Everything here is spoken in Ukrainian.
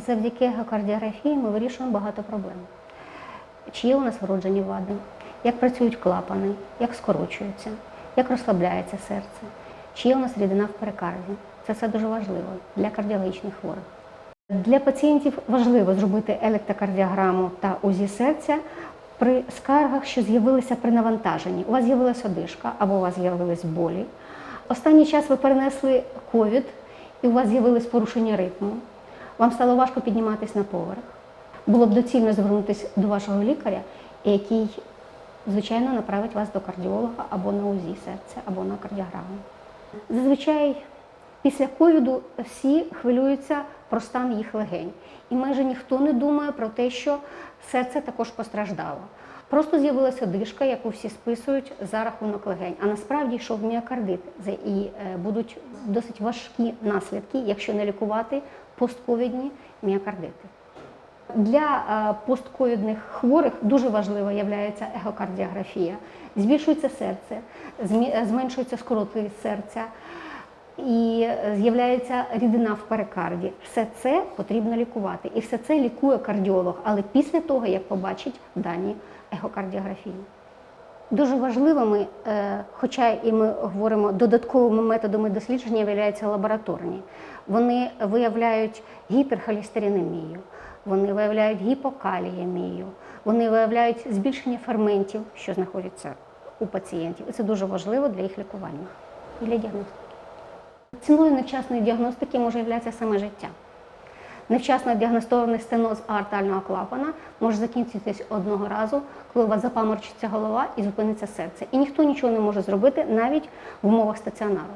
завдяки егокардіографії ми вирішуємо багато проблем. Чи є у нас вроджені вади, як працюють клапани, як скорочуються, як розслабляється серце, чи є у нас рідина в перикарді. Це все дуже важливо для кардіологічних хворих. Для пацієнтів важливо зробити електрокардіограму та УЗІ серця при скаргах, що з'явилися при навантаженні. У вас з'явилася одишка або у вас з'явились болі. Останній час ви перенесли ковід і у вас з'явились порушення ритму. Вам стало важко підніматися на поверх. Було б доцільно звернутися до вашого лікаря, який, звичайно, направить вас до кардіолога або на УЗІ серця, або на кардіограму. Зазвичай після ковіду всі хвилюються про стан їх легень. І майже ніхто не думає про те, що серце також постраждало. Просто з'явилася дишка, яку всі списують за рахунок легень. А насправді йшов міокардит. І е, будуть досить важкі наслідки, якщо не лікувати постковідні міокардити. Для е, постковідних хворих дуже важлива є егокардіографія. Збільшується серце, е, зменшуються скороти серця і е, з'являється рідина в перикарді. Все це потрібно лікувати. І все це лікує кардіолог, але після того, як побачить дані егокардіографії. Дуже важливими, е, хоча і ми говоримо додатковими методами дослідження, являються лабораторні. Вони виявляють гіперхолестеринемію, вони виявляють гіпокаліємію, вони виявляють збільшення ферментів, що знаходяться у пацієнтів. І це дуже важливо для їх лікування і для діагностики. Ціною невчасної діагностики може являтися саме життя. Невчасно діагностований стеноз аортального клапана може закінчитись одного разу, коли у вас запаморчиться голова і зупиниться серце. І ніхто нічого не може зробити навіть в умовах стаціонару.